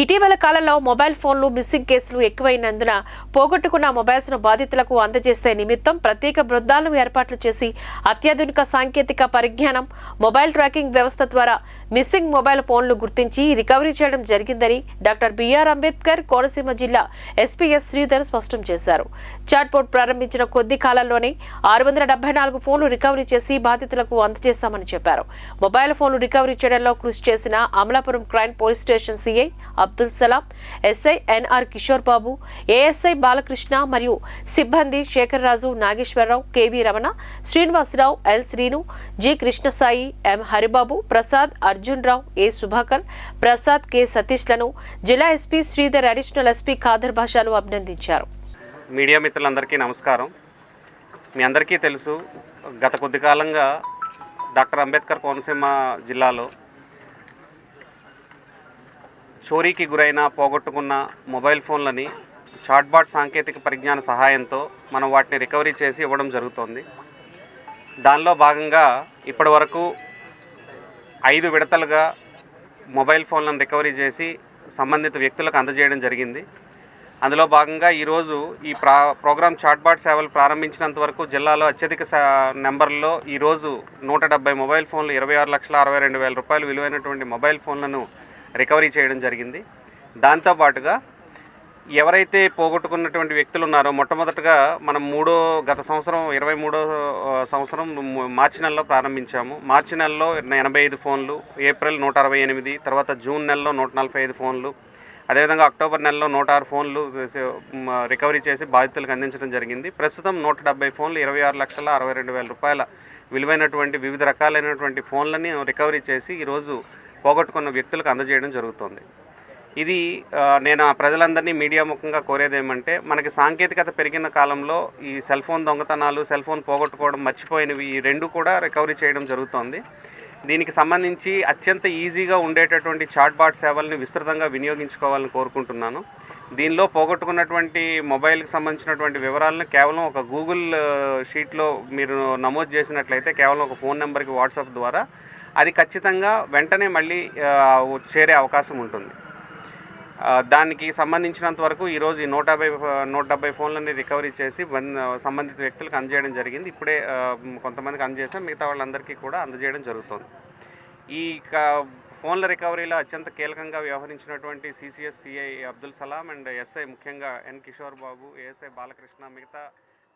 ఇటీవల కాలంలో మొబైల్ ఫోన్లు మిస్సింగ్ కేసులు ఎక్కువైనందున పోగొట్టుకున్న మొబైల్స్ను బాధితులకు అందజేసే నిమిత్తం ప్రత్యేక బృందాలను ఏర్పాట్లు చేసి అత్యాధునిక సాంకేతిక పరిజ్ఞానం మొబైల్ ట్రాకింగ్ వ్యవస్థ ద్వారా మిస్సింగ్ మొబైల్ ఫోన్లు గుర్తించి రికవరీ చేయడం జరిగిందని డాక్టర్ బిఆర్ అంబేద్కర్ కోనసీమ జిల్లా ఎస్పీఎస్ శ్రీధర్ స్పష్టం చేశారు. చాట్బోర్డ్ ప్రారంభించిన కొద్ది కాలంలోనే ఆరు వందల డెబ్బై నాలుగు ఫోన్లు రికవరీ చేసి బాధితులకు అందజేస్తామని చెప్పారు. మొబైల్ ఫోన్లు రికవరీ చేయడంలో కృషి చేసిన Amalapuram crime police station CI Abdul Salam SI N R Kishore Babu ASI Balakrishna మరియు సిబ్బంది Shekhar Raju Nageswara Rao K V Ramana Srinivasa Rao L Srinu G Krishna Sai M Haribabu Prasad Arjun Rao A Subhakar Prasad K సతీష్లను జిల్లా SP Sridhar additional SP Khader భాషాలు అభినందించారు. Media మిత్రులందరికీ నమస్కారం. మీ అందరికీ తెలుసు గత కొద్ది కాలంగా డాక్టర్ అంబేద్కర్ కోనసీమ జిల్లాలో చోరీకి గురైన పోగొట్టుకున్న మొబైల్ ఫోన్లని షార్ట్బాట్ సాంకేతిక పరిజ్ఞాన సహాయంతో మనం వాటిని రికవరీ చేసి ఇవ్వడం జరుగుతోంది. దానిలో భాగంగా ఇప్పటి వరకు ఐదు విడతలుగా మొబైల్ ఫోన్లను రికవరీ చేసి సంబంధిత వ్యక్తులకు అందజేయడం జరిగింది. అందులో భాగంగా ఈరోజు ఈ ప్రా ప్రోగ్రామ్ చాట్బాట్ సేవలు ప్రారంభించినంత వరకు జిల్లాలో అత్యధిక సా- నెంబర్లో ఈరోజు నూట డెబ్బై మొబైల్ ఫోన్లు ఇరవై ఆరు లక్షల అరవై రెండు వేల రూపాయలు విలువైనటువంటి మొబైల్ ఫోన్లను రికవరీ చేయడం జరిగింది. దాంతోపాటుగా ఎవరైతే పోగొట్టుకున్నటువంటి వ్యక్తులు ఉన్నారో మొట్టమొదటగా మనం మూడో గత సంవత్సరం ఇరవై మూడో సంవత్సరం మార్చి నెలలో ప్రారంభించాము. మార్చి నెలలో ఎనభై ఐదు ఫోన్లు ఏప్రిల్ నూట అరవై ఎనిమిది తర్వాత జూన్ నెలలో నూట నలభై ఐదు ఫోన్లు అదేవిధంగా అక్టోబర్ నెలలో నూట ఆరు ఫోన్లు రికవరీ చేసి బాధితులకు అందించడం జరిగింది. ప్రస్తుతం నూట డెబ్బై ఫోన్లు ఇరవై ఆరు లక్షల అరవై రెండు వేల రూపాయల విలువైనటువంటి వివిధ రకాలైనటువంటి ఫోన్లని రికవరీ చేసి ఈరోజు పోగొట్టుకున్న వ్యక్తులకు అందజేయడం జరుగుతుంది. ఇది నేను ఆ ప్రజలందరినీ మీడియా ముఖంగా కోరేది ఏమంటే మనకి సాంకేతికత పెరిగిన కాలంలో ఈ సెల్ ఫోన్ దొంగతనాలు సెల్ ఫోన్ పోగొట్టుకోవడం మర్చిపోయినవి ఈ రెండు కూడా రికవరీ చేయడం జరుగుతోంది. దీనికి సంబంధించి అత్యంత ఈజీగా ఉండేటటువంటి చాట్బాట్ సేవల్ని విస్తృతంగా వినియోగించుకోవాలని కోరుకుంటున్నాను. దీనిలో పోగొట్టుకున్నటువంటి మొబైల్కి సంబంధించినటువంటి వివరాలను కేవలం ఒక గూగుల్ షీట్లో మీరు నమోదు చేసినట్లయితే కేవలం ఒక ఫోన్ నెంబర్కి వాట్సాప్ ద్వారా అది ఖచ్చితంగా వెంటనే మళ్ళీ చేరే అవకాశం ఉంటుంది. దానికి సంబంధించినంత వరకు ఈరోజు ఈ నూట డెబ్బై నూట డెబ్బై ఫోన్లని రికవరీ చేసి సంబంధిత వ్యక్తులకు అందజేయడం జరిగింది. ఇప్పుడే కొంతమందికి అందజేసాం మిగతా వాళ్ళందరికీ కూడా అందజేయడం జరుగుతుంది. ఈ క- ఫోన్ల రికవరీలో అత్యంత కీలకంగా వ్యవహరించినటువంటి CCS CI Abdul Salam and SI ముఖ్యంగా ఎన్ కిషోర్ బాబు ఏఎస్ఐ బాలకృష్ణ మిగతా